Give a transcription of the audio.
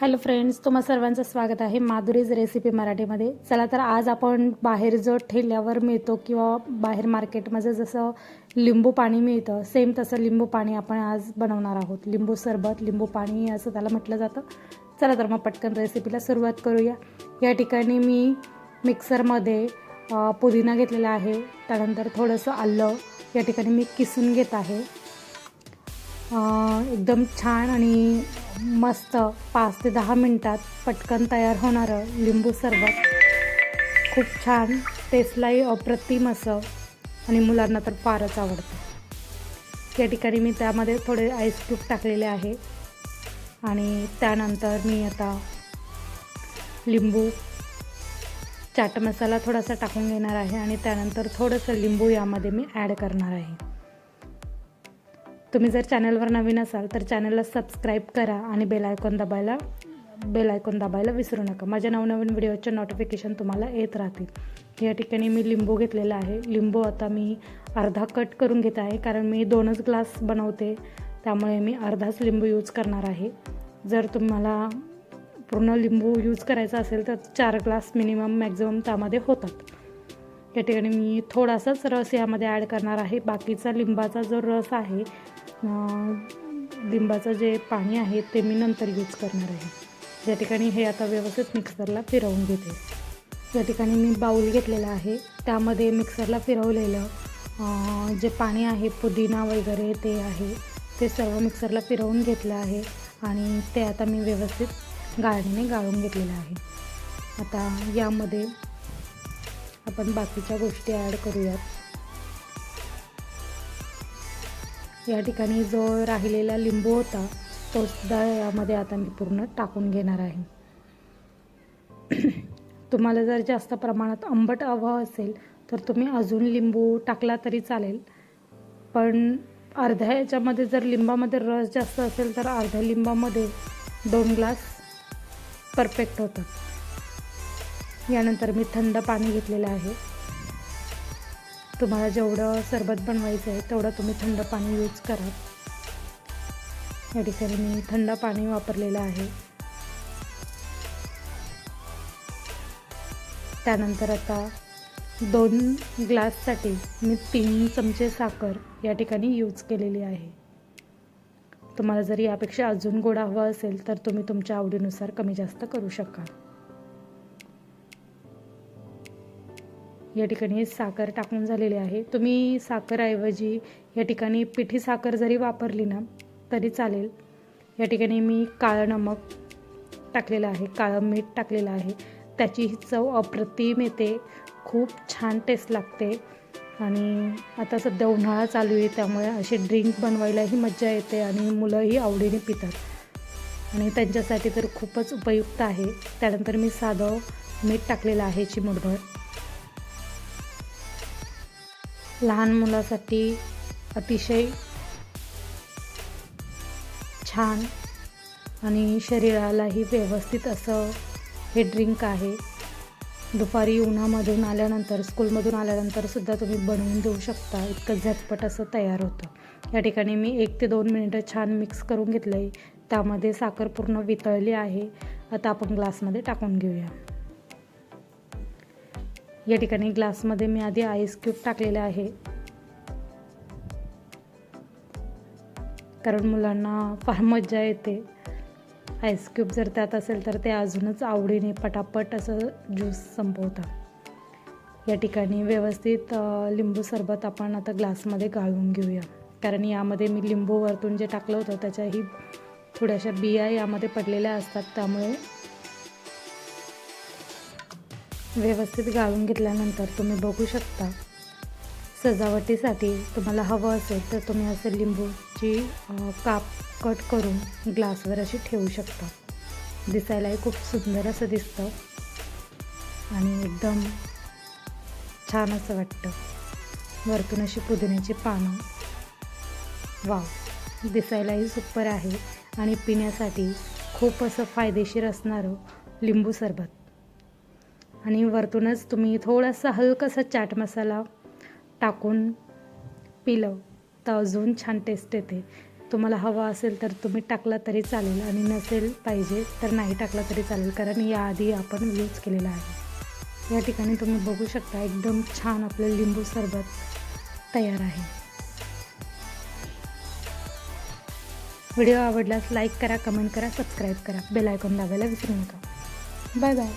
Hello friends तुम्हा सर्वांचं स्वागत आहे माधुरीज रेसिपी मराठीमध्ये. चला तर आज आपण बाहेर जो ठेल्यावर मिळतो किंवा बाहेर मार्केटमध्ये जसं लिंबू पाणी मिळतं सेम तसं लिंबू पाणी आपण आज बनवणार आहोत. लिंबू सरबत लिंबू पाणी असं त्याला म्हटलं जातं. चला तर मग पटकन रेसिपीला सुरुवात करूया. या ठिकाणी मी मिक्सरमध्ये पुदिना घेतलेला आहे. त्यानंतर थोडंसं आलं. या ठिकाणी मी किसून घेत आहे. एकदम छान आणि मस्त पाच ते दहा मिनटात पटकन तयार होणारं लिंबू सरबत. खूप छान टेस्टलाही अप्रतिम असं आणि मुलांना तर फारच आवडतं. या ठिकाणी मी त्यामध्ये थोडे आईस क्यूब टाकलेले आहे. आणि त्यानंतर मी आता लिंबू चाट मसाला थोडासा टाकून घेणार आहे आणि त्यानंतर थोडंसं लिंबू यामध्ये मी ॲड करणार आहे. तुम्ही जर चॅनलवर नवीन असाल तर चॅनलला सबस्क्राईब करा आणि बेल आयकॉन दाबायला बेल आयकॉन दाबायला विसरू नका. माझ्या नवनवीन व्हिडिओचे नोटिफिकेशन तुम्हाला येत राहतील. या ठिकाणी मी लिंबू घेतलेला आहे. लिंबू आता मी अर्धा कट करून घेत आहे कारण मी दोनच ग्लास बनवते. त्यामुळे मी अर्धाच लिंबू यूज करणार आहे. जर तुम्हाला पूर्ण लिंबू यूज करायचा असेल तर चार ग्लास मिनिमम मॅक्झिमम त्यामध्ये होतात. या ठिकाणी मी थोडासाच रस यामध्ये ॲड करणार आहे. बाकीचा लिंबाचा जो रस आहे लिंबाचं जे पाणी आहे ते मी नंतर यूज करणार आहे. या ठिकाणी हे आता व्यवस्थित मिक्सरला फिरवून घेते. या ठिकाणी मी बाऊल घेतलेला आहे त्यामध्ये मिक्सरला फिरवलेलं जे पाणी आहे पुदिना वगैरे ते आहे ते सर्व मिक्सरला फिरवून घेतलं आहे आणि ते आता मी व्यवस्थित गाळणीने गाळून घेतलेलं आहे. आता यामध्ये आपण बाकीच्या गोष्टी ॲड करूयात. या ठिकाणी जो राहिलेला लिंबू होता तो सुद्धा यामध्ये आता मी पूर्ण टाकून घेणार आहे. तुम्हाला जर जास्त प्रमाणात आंबट हवं असेल तर तुम्ही अजून लिंबू टाकला तरी चालेल. पण अर्ध्या याच्यामध्ये जर लिंबामध्ये रस जास्त असेल तर अर्ध्या लिंबामध्ये दोन ग्लास परफेक्ट होतात. यानंतर मी थंड पाणी घेतलेलं आहे. तुम्हाला जेवढं सरबत बनवायचं आहे तेवढं तुम्ही थंड पाणी यूज करा. या ठिकाणी मी थंड पाणी वापरलेलं आहे. त्यानंतर आता दोन ग्लाससाठी मी तीन चमचे साखर या ठिकाणी यूज केलेली आहे. तुम्हाला जर यापेक्षा अजून गोड हवा असेल तर तुम्ही तुमच्या आवडीनुसार कमी जास्त करू शकाल. या ठिकाणी साखर टाकून झालेली आहे. तुम्ही साखरऐवजी या ठिकाणी पिठी साखर जरी वापरली ना तरी चालेल. या ठिकाणी मी काळं नमक टाकलेलं आहे काळं मीठ टाकलेलं आहे. त्याची ही चव अप्रतिम येते. खूप छान टेस्ट लागते. आणि आता सध्या उन्हाळा चालू आहे त्यामुळे असे ड्रिंक बनवायलाही मज्जा येते आणि मुलंही आवडीने पितात. आणि त्यांच्यासाठी तर खूपच उपयुक्त आहे. त्यानंतर मी साधं मीठ टाकलेलं आहे चिमूटभर. लहान मुलासाठी अतिशय छान आणि शरीरालाही व्यवस्थित असं हे ड्रिंक आहे. दुपारी उन्हामधून आल्यानंतर स्कूलमधून आल्यानंतरसुद्धा तुम्ही बनवून देऊ शकता. इतकं झटपट असं तयार होतं. या ठिकाणी मी एक ते दोन मिनिटं छान मिक्स करून घेतलं आहे त्यामध्ये साखर पूर्ण वितळली आहे. आता आपण ग्लासमध्ये टाकून घेऊया. या ठिकाणी ग्लासमध्ये मी आधी आईस क्यूब टाकलेले आहे. कारण मुलांना फार मज्जा येते. आईस क्यूब जर त्यात असेल तर ते अजूनच आवडीने पटापट असं ज्यूस संपवतात. या ठिकाणी व्यवस्थित लिंबू सरबत आपण आता ग्लासमध्ये गाळून घेऊया. कारण यामध्ये मी लिंबू वरतून जे टाकलं होतं त्याच्याही थोड्याशा बिया यामध्ये पडलेल्या असतात त्यामुळे व्यवस्थित गाळून घेतल्यानंतर तुम्ही बघू शकता. सजावटीसाठी तुम्हाला हवं असेल तर तुम्ही असं लिंबूची काप कट करून ग्लासवर अशी ठेवू शकता. दिसायलाही खूप सुंदर असं दिसतं आणि एकदम छान असं वाटतं. वरतून अशी पुदिन्याची पानं. वाव! दिसायलाही सुपर आहे आणि पिण्यासाठी खूप असं फायदेशीर असणारं लिंबू सरबत. आणि वरतूनच तुम्ही थोडासा हलकासा चाट मसाला टाकून पिलं तर अजून छान टेस्ट येते. तुम्हाला हवा असेल तर तुम्ही टाकला तरी चालेल आणि नसेल पाहिजे तर नाही टाकला तरी चालेल कारण याआधी आपण यूज केलेला आहे. या ठिकाणी तुम्ही बघू शकता एकदम छान आपलं लिंबू सरबत तयार आहे. व्हिडिओ आवडल्यास लाईक करा कमेंट करा सबस्क्राईब करा. बेल आयकॉन दाबायला विसरू नका. Bye bye